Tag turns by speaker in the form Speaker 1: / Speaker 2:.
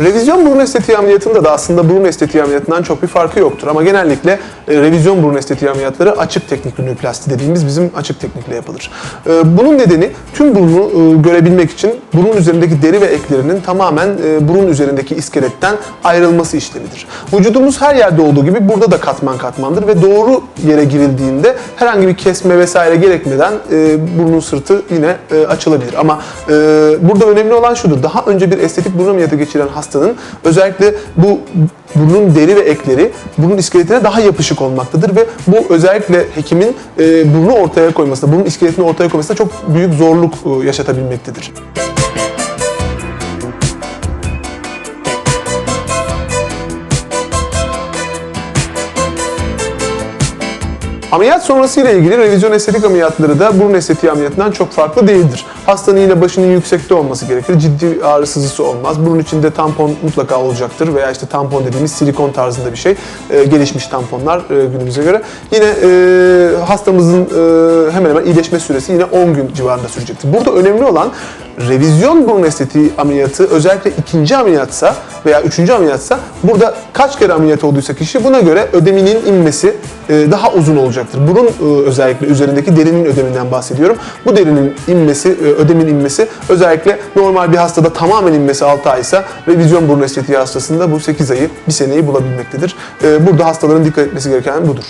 Speaker 1: Revizyon burun estetiği ameliyatında da aslında burun estetiği ameliyatından çok bir farkı yoktur. Ama genellikle e, revizyon burun estetiği ameliyatları açık teknik rinoplasti dediğimiz bizim açık teknikle yapılır. E, bunun nedeni tüm burnu e, görebilmek için burun üzerindeki deri ve eklerinin tamamen e, burun üzerindeki iskeletten ayrılması işlemidir. Vücudumuz her yerde olduğu gibi burada da katman katmandır ve doğru yere girildiğinde herhangi bir kesme vesaire gerekmeden e, burnun sırtı yine e, açılabilir. Ama burada önemli olan şudur. Daha önce bir estetik burun ameliyatı geçiren hastanın özellikle bu burnun deri ve ekleri burun iskeletine daha yapışık olmaktadır ve bu özellikle hekimin e, burnu ortaya koymasında, burun iskeletini ortaya koymasında çok büyük zorluk e, yaşatabilmektedir. Ameliyat sonrası ile ilgili revizyon estetik ameliyatları da burun estetiği ameliyatından çok farklı değildir. Hastanın yine başının yüksekte olması gerekir. Ciddi ağrı sızısı olmaz. Burun içinde tampon mutlaka olacaktır veya işte tampon dediğimiz silikon tarzında bir şey. Ee, gelişmiş tamponlar e, günümüze göre. Yine e, hastamızın e, hemen hemen iyileşme süresi yine 10 gün civarında sürecektir. Burada önemli olan revizyon burun estetiği ameliyatı özellikle ikinci ameliyatsa veya üçüncü ameliyatsa burada kaç kere ameliyat olduysa kişi buna göre ödeminin inmesi e, daha uzun olacaktır. Burun e, özellikle üzerindeki derinin ödeminden bahsediyorum. Bu derinin inmesi, e, ödemin inmesi özellikle normal bir hastada tamamen inmesi 6 aysa revizyon burun estetiği hastasında bu 8 ayı, 1 seneyi bulabilmektedir. Burada hastaların dikkat etmesi gereken budur.